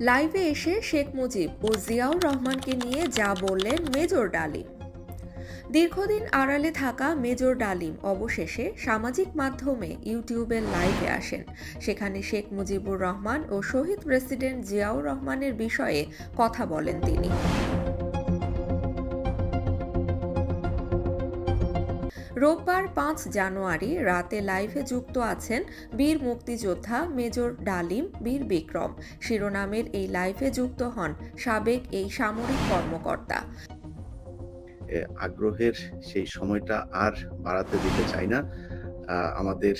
লাইভে এসে শেখ মুজিব ও জিয়াউর রহমানকে নিয়ে যা বললেন মেজর ডালিম। দীর্ঘদিন আড়ালে থাকা মেজর ডালিম অবশেষে সামাজিক মাধ্যমে ইউটিউবের লাইভে আসেন। সেখানে শেখ মুজিবুর রহমান ও শহীদ প্রেসিডেন্ট জিয়াউর রহমানের বিষয়ে কথা বলেন তিনি। রোববার পাঁচ জানুয়ারি রাতে লাইভে যুক্ত আছেন বীর মুক্তিযোদ্ধা মেজর ডালিম বীর বিক্রম। শিরোনামের এই লাইভে যুক্ত হন সাবেক এই সামরিক কর্মকর্তা। আগ্রহের সেই সময়টা আর বাড়াতে দিতে চাই না। আমাদের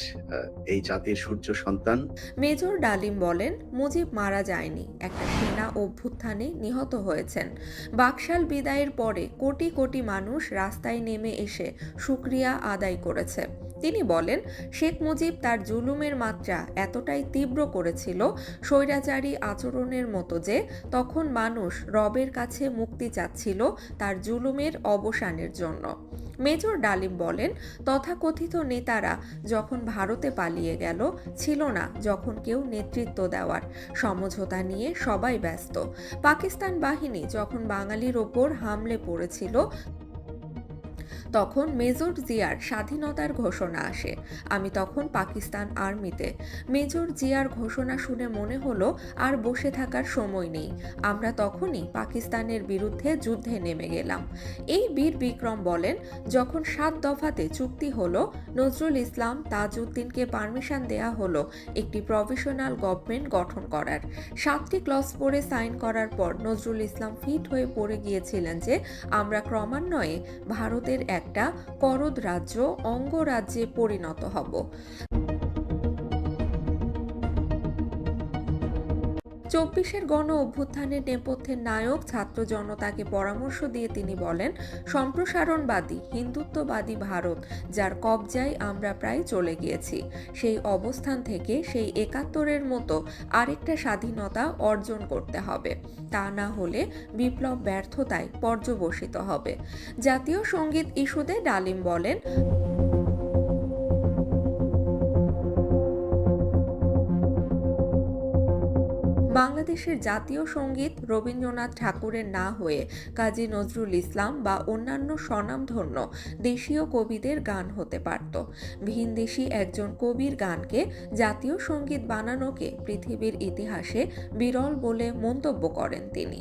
এই জাতির সূর্য সন্তান। মেজর ডালিম বলেন, মুজিব মারা যায়নি, একটা সেনা অভ্যুত্থানে নিহত হয়েছেন। বাকশাল বিদায়ের পরে কোটি কোটি মানুষ রাস্তায় নেমে এসে সুক্রিয়া আদায় করেছে। তিনি বলেন, শেখ মুজিব তার জুলুমের মাত্রা এতটাই তীব্র করেছিল স্বৈরাচারী আচরণের মতো যে তখন মানুষ রবের কাছে মুক্তি চাচ্ছিল তার জুলুমের অবসানের জন্য। মেজর ডালিম বলেন, তথাকথিত নেতারা যখন ভারতে পালিয়ে গেল, ছিল না যখন কেউ নেতৃত্ব দেওয়ার। সমঝোতা নিয়ে সবাই ব্যস্ত। পাকিস্তান বাহিনী যখন বাঙালির ওপর হামলে পড়েছিল তখন মেজর জিয়ার স্বাধীনতার ঘোষণা আসে। আমি তখন পাকিস্তান আর্মিতে। মেজর জিয়ার ঘোষণা শুনে মনে হলো আর বসে থাকার সময় নেই। আমরা তখনই পাকিস্তানের বিরুদ্ধে যুদ্ধে নেমে গেলাম। এই বীর বিক্রম বলেন, যখন সাত দফাতে চুক্তি হলো, নজরুল ইসলাম তাজউদ্দিনকে পারমিশন দেয়া হলো একটি প্রভিশনাল গভর্নমেন্ট গঠন করার। সাতটি ক্লস পরে সাইন করার পর নজরুল ইসলাম ফিট হয়ে পড়ে গিয়েছিলেন যে, আমরা ক্রমান্বয়ে ভারতের একটা করদ রাজ্য অঙ্গরাজ্যে পরিণত হব। চব্বিশের গণ অভ্যুত্থানের নেপথ্যের নায়ক ছাত্র জনতাকে পরামর্শ দিয়ে তিনি বলেন, সম্প্রসারণবাদী, হিন্দুত্ববাদী ভারত, যার কবজায় আমরা প্রায় চলে গিয়েছি। সেই অবস্থান থেকে সেই একাত্তরের মতো আরেকটা স্বাধীনতা অর্জন করতে হবে। তা না হলে বিপ্লব ব্যর্থতায় পর্যবসিত হবে। জাতীয় সংগীত ইস্যুতে ডালিম বলেন বাংলাদেশের জাতীয় সংগীত রবীন্দ্রনাথ ঠাকুরের না হয়ে কাজী নজরুল ইসলাম বা অন্যান্য স্বনামধন্য দেশীয় কবিদের গান হতে পারত। ভিনদেশি একজন কবির গানকে জাতীয় সংগীত বানানোকে পৃথিবীর ইতিহাসে বিরল বলে মন্তব্য করেন তিনি।